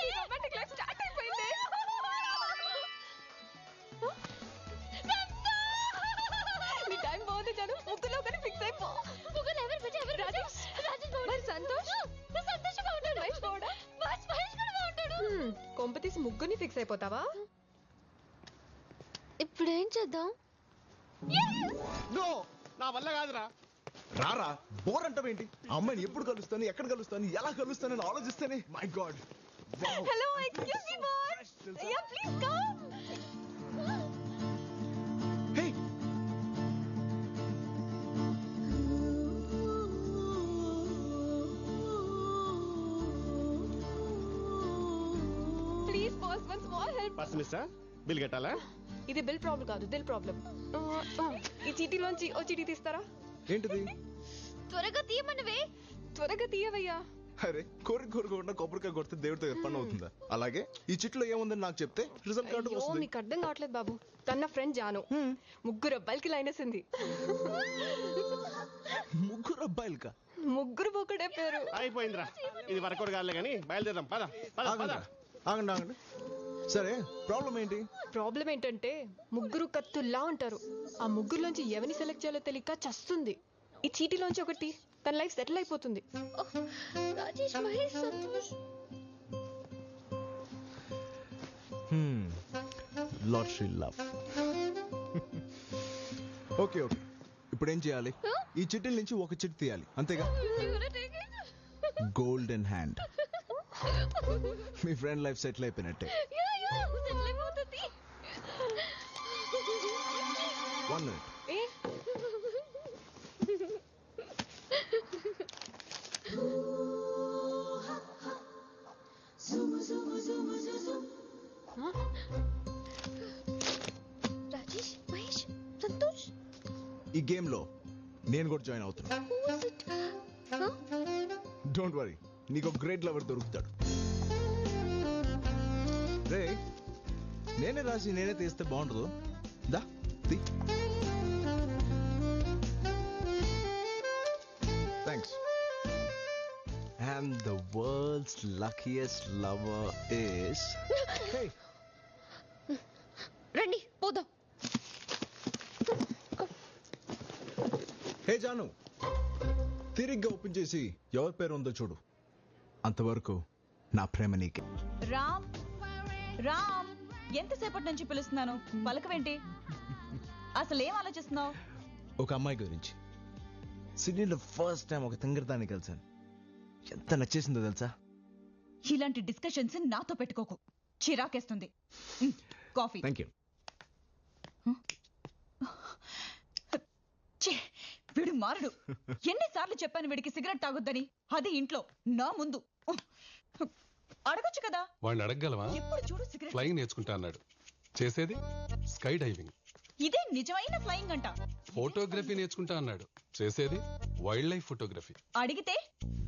నీ romantic life start అయిపోయింది. నీ టైం బాగుంది జాను ముగ్గులో కానీ ఫిక్స్ అయిపో ముగ్గురు ఎవరు పెట్టు, ఎవరు? రాజేష్. రాజేష్. మరి సంతోష్? సంతోష్ బాగుంటాడు. మహేష్ బాగుండా? మహేష్ మహేష్ కూడా బాగుంటాడు. కొంప తీసి ముగ్గుని ఫిక్స్ అయిపోతావా ఇప్పుడు ఏం చేద్దాం నో నా వల్ల కాదురా రారా బోర్ అంటావేంటి ఆ అమ్మాయిని ఎప్పుడు కలుస్తాను ఎక్కడ కలుస్తాను ఎలా కలుస్తానని ఆలోచిస్తేనే my god hello excuse me boss yeah please come hey please boss one small help purse bill కట్టాలా? ఇది బిల్ ప్రాబ్లం కాదు దిల్ ప్రాబ్లం ఈ చీటీలోంచి ఓ చీటీ తీస్తారా? ఏంటిది? త్వరగా తీయమన్నవే. త్వరగా తీయవయ్యా. అరే కోరి కోరుకోకుండా కొబ్బరికాయ కొడితే దేవుడితో పని అవుతుందా? అలాగే? ఈ చిట్లో ఏముందని నాకు చెప్తే రిజల్ట్ కార్డు వస్తుంది. మీకు అర్థం కావట్లేదు బాబు. తన ఫ్రెండ్ జాను. ముగ్గురు అబ్బాయిలకి లైన్ వేసింది ముగ్గురు అబ్బాయిలుకా? ముగ్గురు ఒకటే పేరు. అయిపోయిందిరా. ఇది వరకు కాదులే కానీ బయలుదేరాం పద పద పద. ఆగండి ఆగండి ఆగండి. సరే ప్రాబ్లం ఏంటి? ప్రాబ్లం ఏంటంటే ముగ్గురు కత్తుల్లా ఉంటారు. ఆ ముగ్గురులోంచి ఎవరిని సెలెక్ట్ చేయాలో తెలియక చస్తుంది. ఈ చీటీలోంచి ఒకటి. తన లైఫ్ సెటిల్ అయిపోతుంది. Rajesh Mahesh Santosh. Lot she love okay okay. ఇప్పుడు ఏం చేయాలి? ఈ చిట్టిల నుంచి ఒక చిట్ తీయాలి. అంతేగా? గోల్డెన్ హ్యాండ్ మీ ఫ్రెండ్ లైఫ్ సెటిల్ అయిపోయినట్టే. యా యా సెటిల్ అయిపోతుంది. One minute Rajesh Mahesh Santosh? ఈ గేమ్లో నేను కూడా జాయిన్ అవుతున్నా. డోంట్ వరీ నీకు ఒక గ్రేట్ లవర్ దొరుకుతాడు. రే నేనే రాసి నేనే తీస్తే బాగుండదు. దా తీ. Thanks the world's luckiest lover is hey Janu తిరిగ్గా open చేసి ఎవరి పేరు ఉందో చూడు. అంతవరకు నా ప్రేమ నీకే. రామ్ రామ్ ఎంతసేపటి నుంచి పిలుస్తున్నాను? పలకవేంటి? అసలు ఏం ఆలోచిస్తున్నావు? ఒక అమ్మాయి గురించి. సిడ్నీలో ఫస్ట్ టైం ఒక తింగరదాన్ని కలిసాను ఎంత నచ్చేసిందో తెలుసా? ఇలాంటి డిస్కషన్స్ నాతో పెట్టుకోకు. చిరాకేస్తుంది. కాఫీ. థ్యాంక్ యూ వీడు మారడు. ఎన్నిసార్లు చెప్పాను వీడికి సిగరెట్ తాగొద్దని? అది ఇంట్లో నా ముందు. అడగొచ్చు కదా? వాడిని అడగగలవా? ఎప్పుడు చూడు సిగరెట్? ఫ్లయింగ్ నేర్చుకుంటా అన్నాడు. చేసేది? Sky diving. ఇదే నిజమైన ఫ్లయింగ్ అంట. ఫోటోగ్రఫీ నేర్చుకుంటా అన్నాడు. చేసేది? Wild life photography. అడిగితే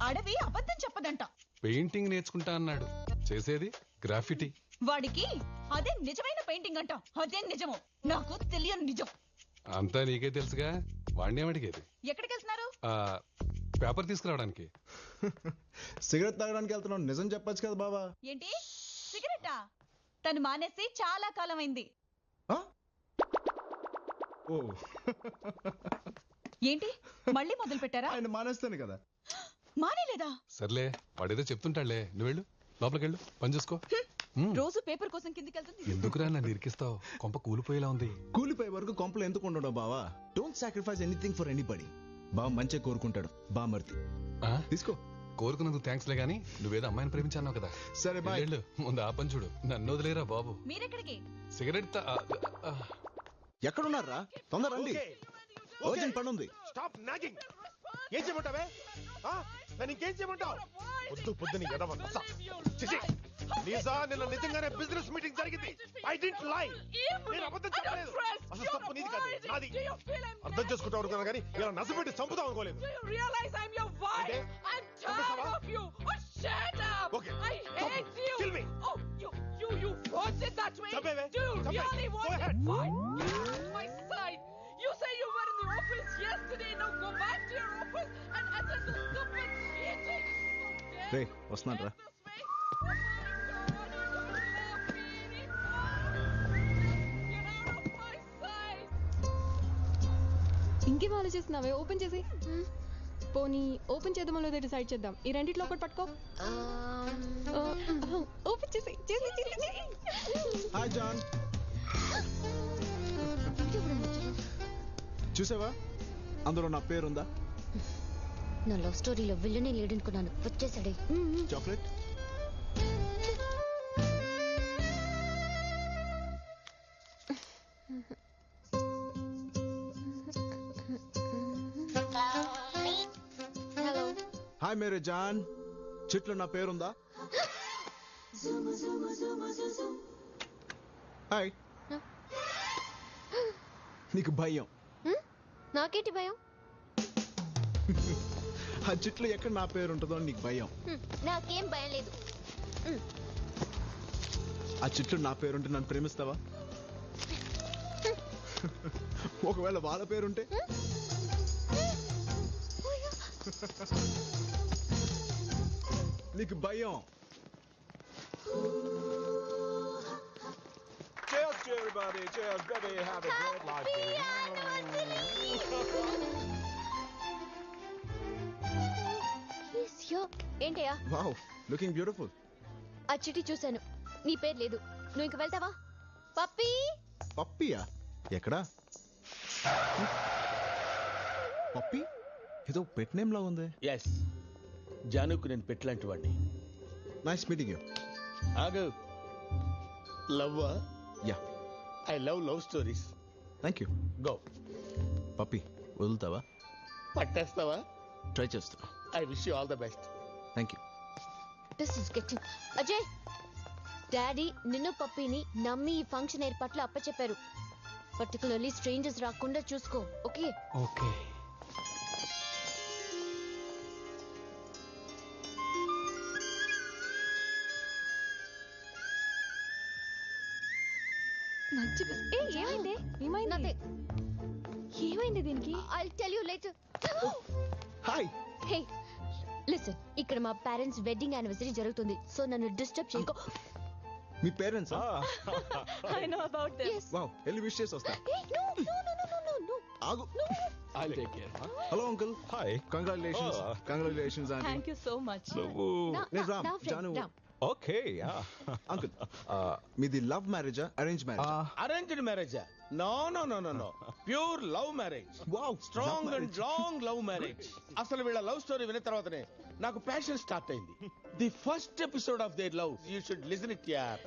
అడవి అబద్ధం చెప్పదంట. పెయింటింగ్ నేర్చుకుంటా అన్నాడు. చేసేది? గ్రాఫిటీ. వాడికి అదే నిజమైన పెయింటింగ్ అంట. అదే నిజమో. నాకు తెలియని నిజం. అంతా నీకే తెలుసుగా? వాడిని ఏమడిగేది ఎక్కడికి వెళ్తున్నారు ఆ, పేపర్ తీసుకురావడానికి. సిగరెట్ తాగడానికి వెళ్తున్నావు. నిజం చెప్పొచ్చు కదా బాబా ఏంటి? సిగరెటా? తను మానేసి చాలా కాలం అయింది ఆ? ఓ. ఏంటి? మళ్ళీ మొదలు పెట్టారా ఆయన మానేస్తాను కదా. మానేలేదా? సర్లే వాడేదో చెప్తుంటాడులే. నువ్వు వెళ్ళు. లోపలికి వెళ్ళు పని చూసుకో. రోజు పేపర్ కోసం కిందికి వెళ్తుంది. ఎందుకురా నన్ను ఇరికిస్తావు కొంప కూలిపోయేలా ఉంది. కూలిపోయే వరకు కొంపలు ఎందుకు ఉండడం బావా? Don't sacrifice anything for anybody బావ మంచిగా కోరుకుంటాడు. బా మర్తి ఆ? తీసుకో. కోరుకున్నందుకు థ్యాంక్స్ లే గానీ నువ్వేదో అమ్మాయిని ప్రేమించాన్నావు కదా. సరే బాయ్ వెళ్ళు ముందు ఆ పని చూడు. నన్ను వదిలేరా బాబు? మీరెక్కడికి? సిగరెట్ తా- ఆ, ఆ, ఎక్కడున్నారా? తొందర రండి. ఓజన్ పని ఉంది స్టాప్ నాగింగ్ ఏం చేయమంటావే? ఆ? నన్ను ఇంకేం చేయమంటావు? పొద్దు పొద్దుని ఎడవ నస. చిచి. లీజా నిన్న నిజంగానే బిజినెస్ మీటింగ్ జరిగింది ఐ డింట్ లై నేను అబద్ధం చెప్పలేదు అసలు తప్పు నీది కాదు నాది అర్థం చేసుకుంటావు అనుకున్నా కానీ ఇలా నసపెట్టి చంపుతాం అనుకోలేదు. I'm Chambasava? tired of you. Oh, shut up! Okay. I Stop. hate you. Oh, say you were in the office yesterday. Now go back to your office and attend the stupid meeting. How dare ray you ఇంకేం ఆలోచిస్తున్నావే? Open చేసి. పోనీ open చేద్దామో లేదో decide చేద్దాం. ఈ రెండిట్లో ఒకటి పట్టుకో. Open చేసి చేసి. హాయ్ జాన్ చూసావా? అందులో నా పేరుందా? నా లవ్ స్టోరీలో విల్లనే లేడనుకున్నాను. వచ్చేసాడే. చాక్లెట్? హాయ్ మేరే జాన్? చెట్లు నా పేరుందా? హాయ్ నీకు భయం. నాకేంటి భయం? ఆ చెట్లు ఎక్కడ నా పేరు ఉంటుందో నీకు భయం. హ్మ్, నాకేం భయం లేదు. ఆ చెట్లు నా పేరుంటే నన్ను ప్రేమిస్తావా? ఒకవేళ వాళ్ళ పేరుంటే? నీకు భయం. Cheers to everybody. Cheers, baby. Have a great life. ఏంటయ్యా? వావ్ లుకింగ్ బ్యూటిఫుల్ ఆ చిటి చూశాను. నీ పేరు లేదు. నువ్వు ఇంక వెళ్తావా? పప్పీ! పప్పియా? ఎక్కడా? పప్పి? ఏదో పెట్ నేమ్ లా ఉంది. ఎస్ జానుకు నేను పెట్టలాంటి వాడిని నైస్ మీటింగ్ యూ ఆగు. Love ya I love love stories thank you go Pappi వదులుతావా? పట్టేస్తావా? ట్రై చేస్తా. I wish you all the best thank you this is getting Ajay daddy నిన్ను పప్పీని నమ్మి ఈ ఫంక్షన్ ఏర్పాట్లు అప్పచెప్పారు. పర్టికులర్లీ స్ట్రేంజర్స్ రాకుండా చూసుకో ఓకే ఓకే మంచి బిస్- ఏ ఏమైంది? ఏమైంది? ఏమైంది దీనికి? I tell you later hi hey listen ఇక్కడ మా పేరెంట్స్ వెడ్డింగ్ యానివర్సరీ జరుగుతుంది. సో నన్ను డిస్టర్బ్ చేయకో. మీ parents I know about this yes. Wow వెళ్ళి విష్ చేసి వస్తా. No no no no no ఆగు. I take care hello uncle Hi. Congratulations Oh. Congratulations aunty thank you so much నువ్వు నా నా- నా ఓకే అంకుల్ మీది లవ్ మ్యారేజా arrange marriage? Arranged marriage no no no no no pure love marriage wow strong and long love marriage అసలు వీళ్ళ love story విన్న తర్వాతనే నాకు ప్యాషన్ స్టార్ట్ అయింది. The first episode of their love you should listen it యార్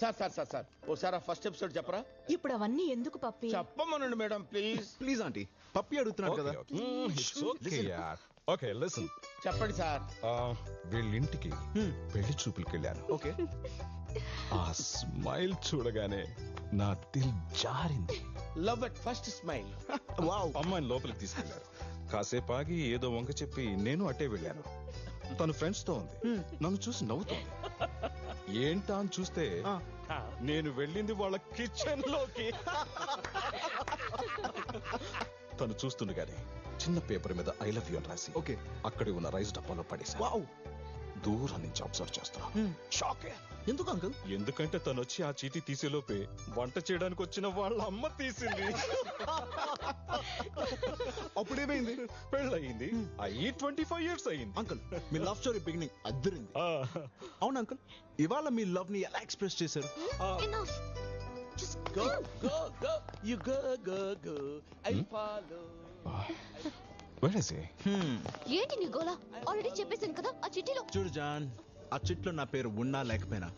sir sir sir sir ఓసారి ఆ first episode చెప్పరా? ఇప్పుడు అవన్నీ ఎందుకు పప్పి? చెప్పమనండి madam please please aunty Pappi అడుగుతున్నాడు కదా. ఇట్స్ ఓకే లిసన్ చెప్పండి సార్. వీళ్ళింటికి. పెళ్ళి చూపులకి వెళ్ళాను ఓకే. ఆ స్మైల్ చూడగానే నా దిల్ జారింది. Love at first smile wow అమ్మాయిని లోపలికి తీసుకెళ్ళారు కాసేపు ఆగి ఏదో వంక చెప్పి నేను అట్టే వెళ్ళాను. తను ఫ్రెండ్స్తో ఉంది నన్ను చూసి నవ్వుతోంది. ఏంటా అని చూస్తే. నేను వెళ్ళింది వాళ్ళ కిచెన్లోకి. తను చూస్తుండగానే చిన్న పేపర్ మీద ఐ లవ్ యూ అని రాసి ఓకే. అక్కడే ఉన్న రైస్ డబ్బాలో పడేశాను. వావ్. దూరం నుంచి అబ్జర్వ్ చేస్తున్నా. Hmm. షాక్. ఎందుకు అంకుల్? ఎందుకంటే తను వచ్చి ఆ చీటీ తీసేలోపే వంట చేయడానికి వచ్చిన వాళ్ళ అమ్మ తీసింది. అప్పుడేమైంది? పెళ్ళయింది. అయ్యి ట్వంటీ ఫైవ్ ఇయర్స్ అయ్యింది. అంకుల్ మీ లవ్ స్టోరీ బిగినింగ్ అద్దరింది. ఆ, అవును అంకుల్? ఇవాళ మీ లవ్ని ఎలా ఎక్స్ప్రెస్ చేశారు? enough. Just go go go you go go go I follow where is he? ఏంటి నీ గోలా? ఆల్రెడీ చెప్పేశాను కదా ఆ చిట్టిలో. చూడు జాన్ ఆ చిట్లో నా పేరు ఉన్నా లేకపోయినా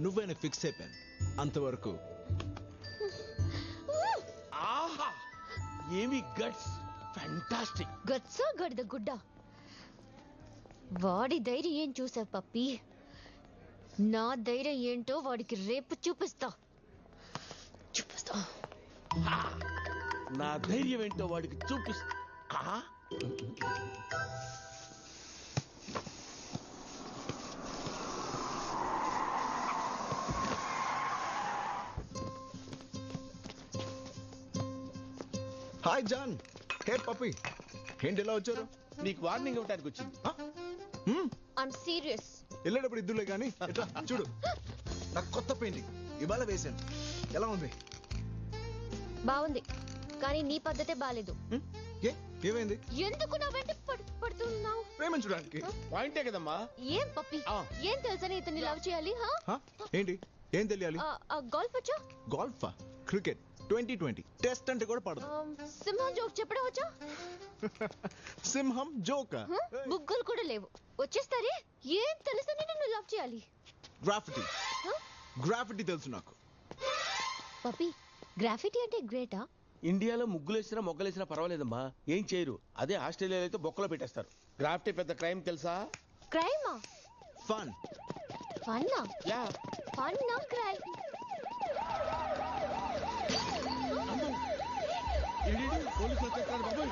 నువ్వైనా ఫిక్స్ అయిపోయాను. అంతవరకు. ఆహా! ఏమి గట్స్? ఫ్యాంటాస్టిక్ గచ్చా గడిద గుడ్డ? వాడి ధైర్యం ఏం చూసావు పప్పి? నా ధైర్యం ఏంటో వాడికి రేపు చూపిస్తా. చూపిస్తా నా ధైర్యం ఏంటో వాడికి చూపిస్తా? హాయ్ జాన్. హే పప్పి. ఏంటి ఎలా వచ్చారు? నీకు వార్నింగ్ ఇవ్వడానికి వచ్చింది. ఐమ్ సీరియస్ వెళ్ళేటప్పుడు ఇద్దులే కానీ చూడు. నా కొత్త పెయింటింగ్. ఇవాళ వేశాను. ఎలా ఉంది? బాగుంది. కానీ నీ పద్ధతే బాలేదు. హ్మ్? ఏమైంది? ఎందుకు నా వెంట పడు- పడుతున్నావు? ప్రేమించడానికి పాయింటే కదమ్మా. ఏం పప్పి? ఆ. ఏం తెలుసని ఇతన్ని లవ్ చేయాలి హా? హా? ఏంటి? ఏం తెలియాలి? ఆ, ఆ, గోల్ఫ్ వచ్చా? గోల్ఫా క్రికెట్ ట్వంటీ ట్వంటీ టెస్ట్ అంటే కూడా పడదు. సింహం జోక్ చెప్పడం వచ్చా? సింహం జోక హ? బుగ్గలు కూడా లేవు. వచ్చేస్తారే? ఏం తెలుసని నన్ను లవ్ చేయాలి? గ్రాఫిటీ హ? గ్రాఫిటీ తెలుసు నాకు. పప్పి గ్రాఫిటీ అంటే గ్రేటా? ఇండియాలో ముగ్గులేసినా మొగ్గలేసినా పర్వాలేదమ్మా. ఏం చేయరు. అదే ఆస్ట్రేలియాలో అయితే బొక్కలో పెట్టేస్తారు. గ్రాఫ్టీ పెద్ద క్రైమ్ తెలుసా? క్రైమా? ఫన్. ఫన్నా? యా. ఫన్నా క్రైమ్ పోలీసులు వచ్చేస్తారు బాబోయ్.